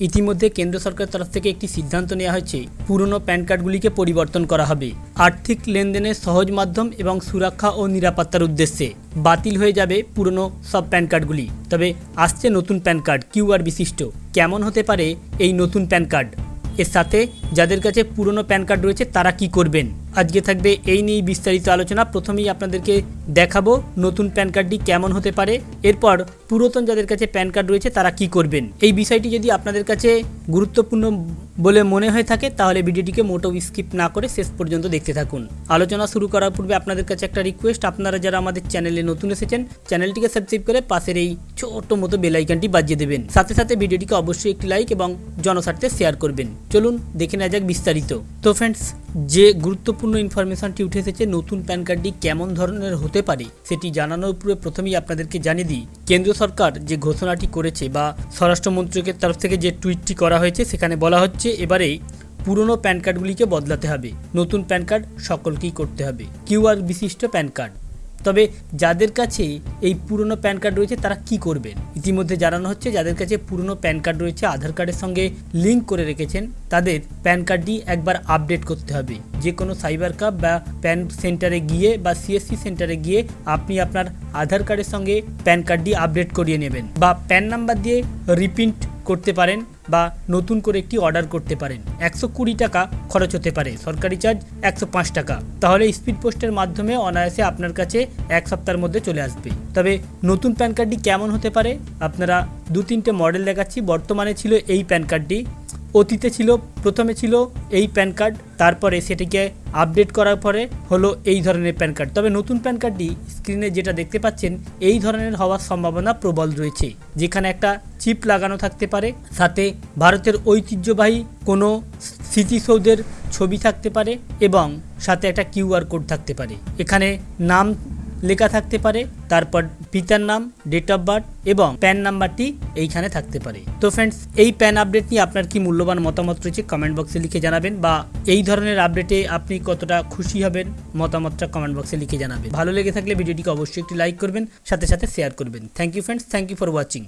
ইতিমধ্যে কেন্দ্র সরকারের তরফ থেকে একটি সিদ্ধান্ত নেওয়া হয়েছে, পুরনো প্যান কার্ডগুলিকে পরিবর্তন করা হবে। আর্থিক লেনদেনের সহজ মাধ্যম এবং সুরক্ষা ও নিরাপত্তার উদ্দেশ্যে বাতিল হয়ে যাবে পুরনো সব প্যান কার্ডগুলি। তবে আসছে নতুন প্যান কার্ড কিউআর বিশিষ্ট। কেমন হতে পারে এই নতুন প্যান কার্ড? এর সাথে যাদের কাছে পুরনো প্যান কার্ড রয়েছে, তারা কি করবেন? আজকে থাকবে এই নিয়েই বিস্তারিত আলোচনা। প্রথমেই আপনাদেরকে দেখাবো নতুন প্যান কার্ডটি কেমন হতে পারে। এরপর পুরাতন যাদের কাছে প্যান কার্ড রয়েছে তারা কি করবেন। এই বিষয়টি যদি আপনাদের কাছে গুরুত্বপূর্ণ বলে মনে হয়ে থাকে, তাহলে ভিডিওটিকে মোটো স্কিপ না করে শেষ পর্যন্ত দেখতে থাকুন। আলোচনা শুরু করার পূর্বে আপনাদের কাছে একটা রিকোয়েস্ট আপনারা যারা আমাদের চ্যানেলে নতুন এসেছেন চ্যানেলটিকে সাবস্ক্রাইব করে পাশের এই ছোট্ট মতো বেলাইকানটি বাজিয়ে দেবেন। সাথে সাথে ভিডিওটিকে অবশ্যই একটি লাইক এবং জনস্বার্থে শেয়ার করবেন। চলুন দেখে নেওয়া যাক বিস্তারিত। তো ফ্রেন্ডস যে গুরুত্বপূর্ণ ইনফরমেশনটি উঠে এসেছে, নতুন প্যান কার্ডটি কেমন ধরনের হতে পারে, সেটি জানানোর পূর্বে প্রথমেই আপনাদেরকে জানিয়ে দিই কেন্দ্র সরকার যে ঘোষণাটি করেছে বা স্বরাষ্ট্র মন্ত্রকের তরফ থেকে যে টুইটটি করা হয়েছে, সেখানে বলা হচ্ছে এবারে পুরনো প্যান কার্ডগুলিকে বদলাতে হবে। নতুন প্যান কার্ড সকলকেই করতে হবে। কিউআর বিশিষ্ট প্যান কার্ড। তবে যাদের কাছে এই পুরনো প্যান কার্ড রয়েছে, তারা কি করবেন? ইতিমধ্যে জানানো হচ্ছে, যাদের কাছে পুরনো প্যান কার্ড রয়েছে, আধার কার্ডের সঙ্গে লিঙ্ক করে রেখেছেন, তাদের প্যান কার্ডটি একবার আপডেট করতে হবে। যে কোনো সাইবার কাপ বা প্যান সেন্টারে গিয়ে বা সিএসসি সেন্টারে গিয়ে আপনি আপনার আধার কার্ডের সঙ্গে প্যান কার্ডটি আপডেট করিয়ে নেবেন বা প্যান নাম্বার দিয়ে রিপ্রিন্ট করতে পারেন। বা নতুন করে একটি অর্ডার করতে পারেন। একশো কুড়ি টাকা খরচ হতে পারে। সরকারি চার্জ একশো পাঁচ টাকা। তাহলে স্পিড পোস্টের মাধ্যমে অনায়াসে আপনার কাছে এক সপ্তাহের মধ্যে চলে আসবে। তবে নতুন প্যান কার্ডটি কেমন হতে পারে? আপনারা দু তিনটে মডেল দেখাচ্ছি। বর্তমানে ছিল এই প্যান কার্ডটি অতীতে ছিল, প্রথমে ছিল এই প্যান কার্ড, তারপরে সেটিকে আপডেট করার পরে হলো এই ধরনের প্যান কার্ড। তবে নতুন প্যান কার্ডটি স্ক্রিনে যেটা দেখতে পাচ্ছেন, এই ধরনের হওয়ার সম্ভাবনা প্রবল রয়েছে, যেখানে একটা চিপ লাগানো থাকতে পারে, সাথে ভারতের ঐতিহ্যবাহী কোনো স্মৃতিসৌধের ছবি থাকতে পারে এবং সাথে একটা কিউআর কোড থাকতে পারে। এখানে নাম লেখা থাকতে পারে, তারপর পিতার নাম ডেট অফ বার্থ এবং প্যান নাম্বারটি এইখানে থাকতে পারে। তো ফ্রেন্ডস এই প্যান আপডেট নিয়ে আপনার কি মূল্যবান মতামত রয়েছে কমেন্ট বক্সে লিখে জানাবেন বা এই ধরনের আপডেটে আপনি কতটা খুশি হবেন মতামতটা কমেন্ট বক্সে লিখে জানাবেন। ভালো লেগে থাকলে ভিডিওটিকে অবশ্যই একটি লাইক করবেন, সাথে সাথে শেয়ার করবেন। Thank you friends thank you for watching